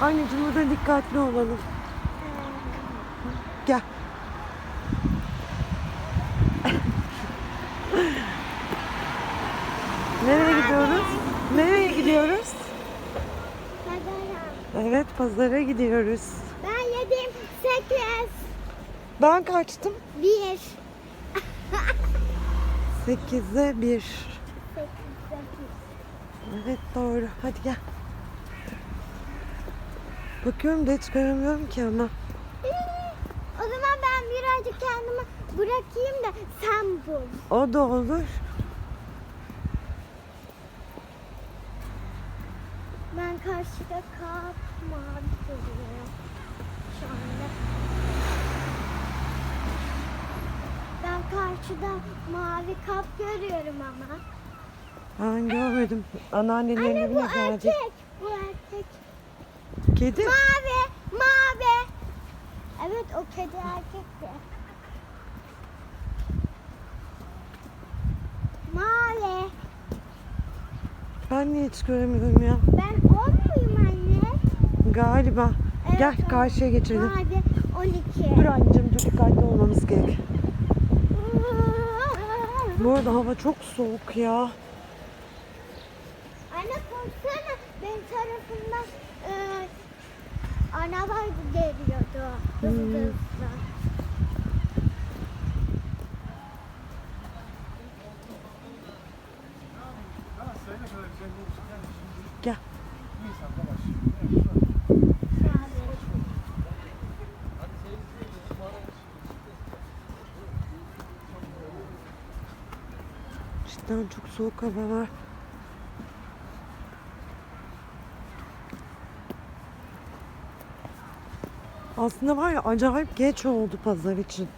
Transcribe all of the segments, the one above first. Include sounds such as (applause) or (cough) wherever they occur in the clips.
Anneciğim burada dikkatli olalım. Gel. Nereye gidiyoruz? Nereye gidiyoruz? Pazara. Evet pazara gidiyoruz. Ben yedim sekiz. Ben kaçtım. Bir. 8'e 1. Sekiz, sekiz. Evet doğru. Hadi gel. Bakıyorum da hiç göremiyorum ki ama. O zaman ben birazcık kendimi bırakayım da sen bul. O da olur. Ben karşıda kap mavi görüyorum. Şu anda. Ben karşıda mavi kap görüyorum ama. Ben görmedim. Anneannelerin Anne bu evine geldik. erkek. Bu erkek. Kedi. Mavi. Mavi. Evet o kedi erkekti. Mavi. Ben niye hiç göremiyorum ya? Ben on muyum anne? Galiba. Evet, Gel on. karşıya geçelim. Mavi 12. Dur anneciğim dur dikkatli olmamız gerek. Bu arada hava çok soğuk ya. Anne korksana benim tarafımdan e, araba geliyordu hızlı Hmm. hızlı. Gel. Cidden çok soğuk hava var. Aslında var ya acayip geç oldu pazar için.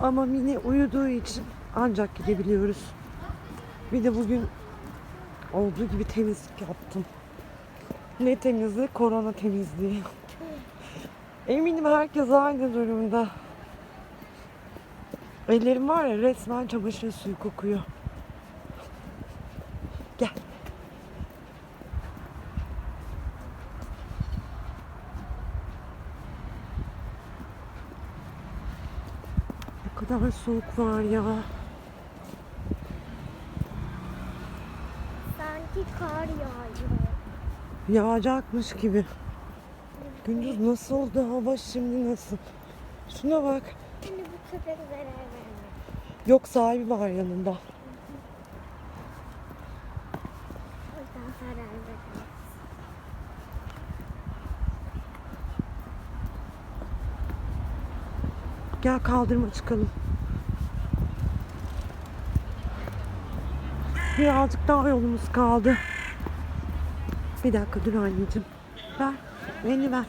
Ama Mini uyuduğu için ancak gidebiliyoruz. Bir de bugün olduğu gibi temizlik yaptım. Ne temizliği? Korona temizliği. (laughs) Eminim herkes aynı durumda. Ellerim var ya resmen çamaşır suyu kokuyor. Kadar soğuk var ya. Sanki kar yağıyor. Yağacakmış gibi. Gündüz nasıl oldu hava şimdi nasıl? Şuna bak. Şimdi bu köpek zarar vermiyor. Yok sahibi var yanında. O yüzden zarar vermiyor. Gel kaldırma çıkalım. Birazcık daha yolumuz kaldı. Bir dakika dur anneciğim. Ver. Beni ver.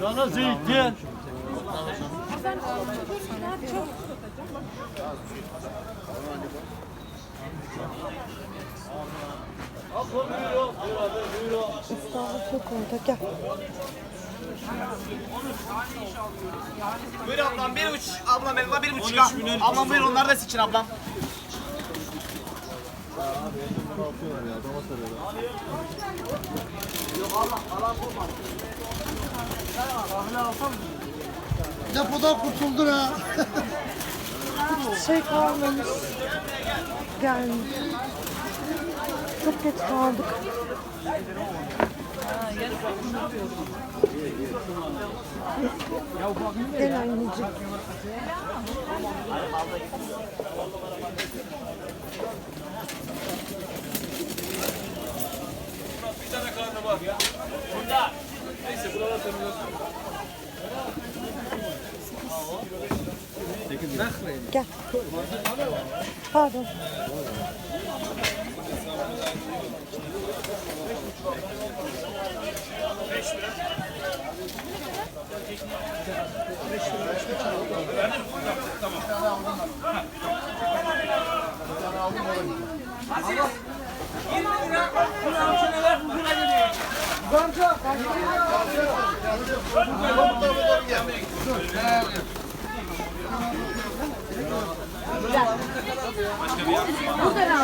Sana zeytin. İstanbul çok orada gel. Buyur ablam bir uç. Ablam elma bir buçuk. Ablam buyur onları da seçin ablam. Depodan kurtuldun ha. Şey kalmamış. Gelmiş. Çok geç kaldık. Gel anneciğim. Gel. Pardon. Bu da lazım.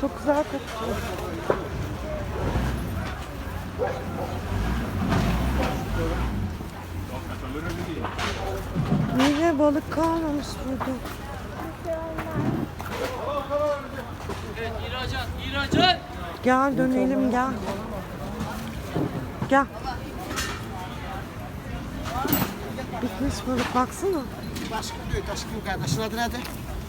Çok güzel kokuyor. Yine balık kalmamış burada. İhracat, ihracat. Gel dönelim gel. Gel. Bitmiş balık baksana. Taşkın diyor, taşkın kardeşin adı nedir?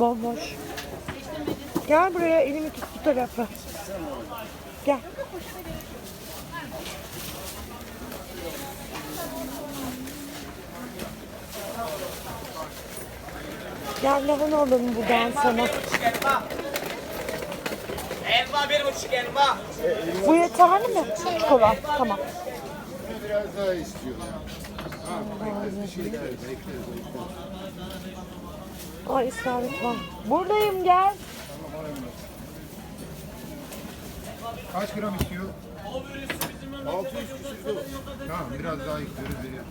Bomboş. Gel buraya elimi tut bu tarafa. Gel. Gel lahana alalım buradan sana. Elma. Bir buçuk elma. Bu yeterli mi? Küçük olan. Tamam. Biraz daha istiyor. Ay isabet var. Buradayım gel. Kaç gram istiyor? 600 küsür de. Tamam biraz daha yükleriz veriyor.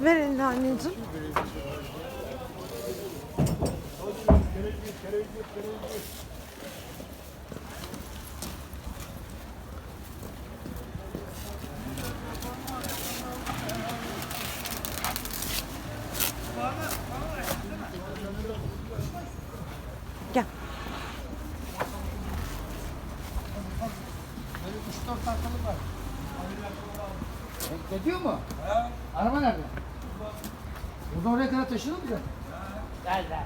Ver elini anneciğim. Bekletiyor mu? Araba nerede? Buradan oraya kadar taşınır mı? Gel gel.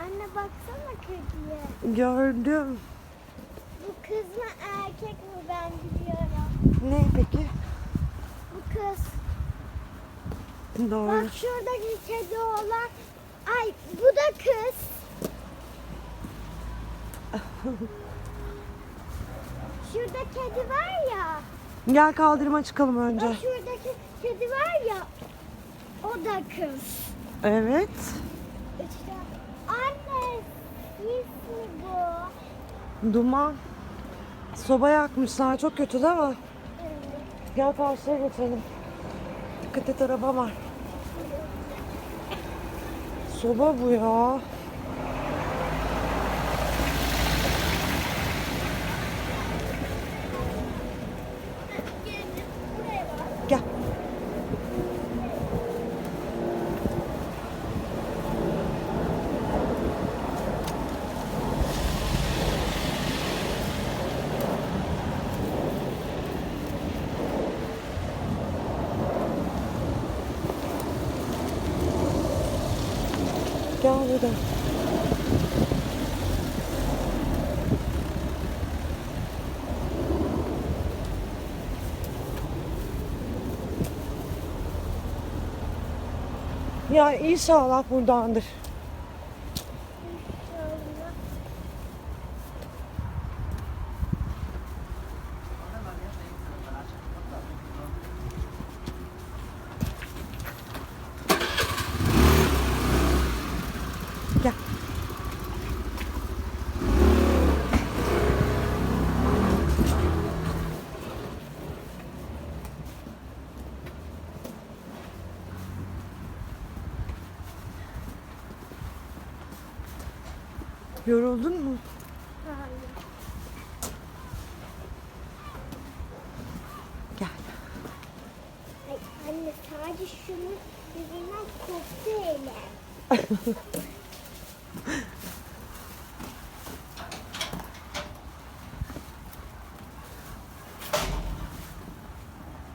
Anne baksana kediye. Gördüm. Bu kız mı erkek mi ben biliyorum. Ne peki? Bu kız. Doğru. Bak şuradaki kedi olan. Ay bu da kız. (laughs) Şurada kedi var ya. Gel kaldırıma çıkalım önce. Bak şuradaki kedi var ya. O da kız. Evet. İşte anne sis mi bu? Duman. Soba yakmışlar. Çok kötü değil mi? Gel karşıya geçelim. Dikkat et araba var. Soba bu ya. Gel. Gel buradan. Ya inşallah buradandır. Yoruldun mu? Hayır. Gel. Ay, anne sadece şunun yüzünden koptu ele.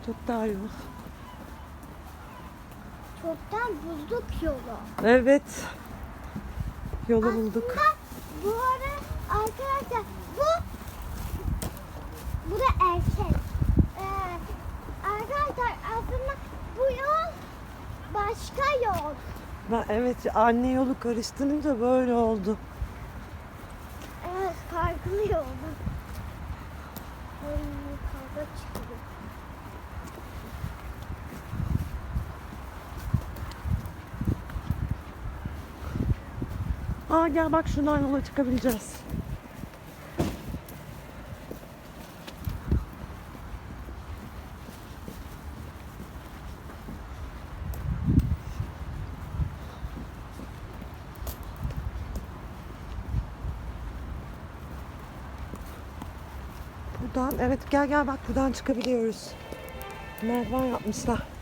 Çok daha yol. Çoktan bulduk yolu. Evet. Yolu bulduk. Bu ara arkadaşlar bu bu da erkek. Ee, arkadaşlar aslında bu yol başka yol. Ben, evet anne yolu karıştırınca böyle oldu. Evet farklı yol. Kavga çıkıyor. Aa gel bak şuradan yola çıkabileceğiz. Buradan evet gel gel bak buradan çıkabiliyoruz. Merdiven yapmışlar.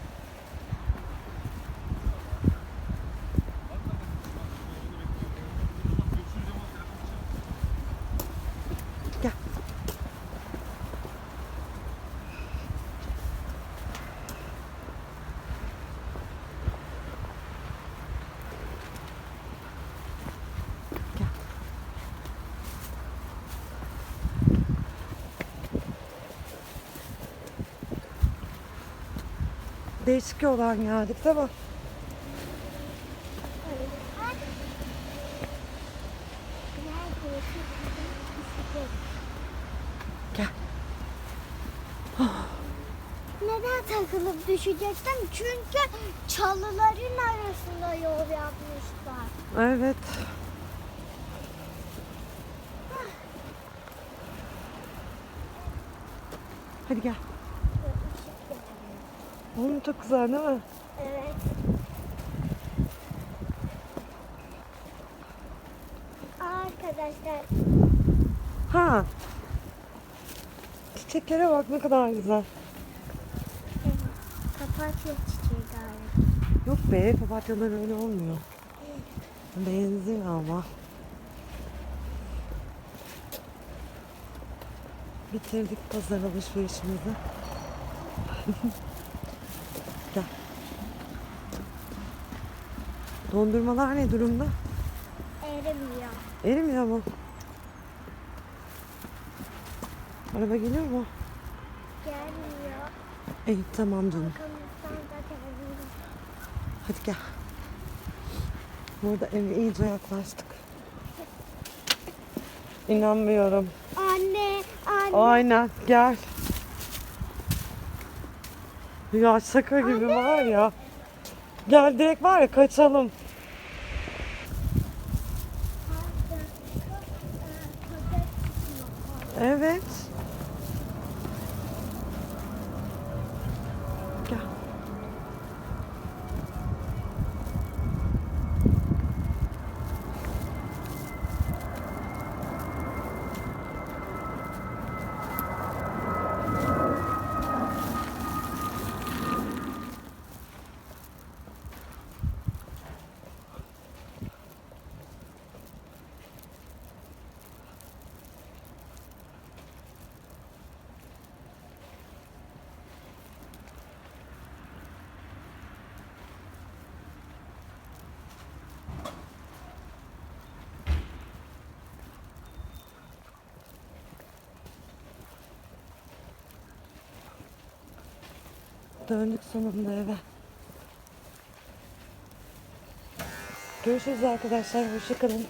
Değişik yoldan geldik mi? Gel. Neden takılıp düşecektim? Çünkü çalıların arasında yol yapmışlar. Evet. Hadi gel. Oğlum çok güzel değil mi? Evet. Arkadaşlar Ha. Çiçeklere bak ne kadar güzel. papatya çiçeği galiba. Yok be papatyalar öyle olmuyor. Benziyor ama. Bitirdik pazar alışverişimizi. (laughs) Gel. Dondurmalar ne durumda? Erimiyor. Erimiyor mu? Araba geliyor mu? Gelmiyor. İyi tamam canım. Hadi gel. Burada eve iyice yaklaştık. İnanmıyorum. Anne, anne. Aynen gel. Ya şaka gibi var ya. Gel direkt var ya kaçalım. Evet. Gel. Döndük sonunda eve. Görüşürüz arkadaşlar. Hoşçakalın.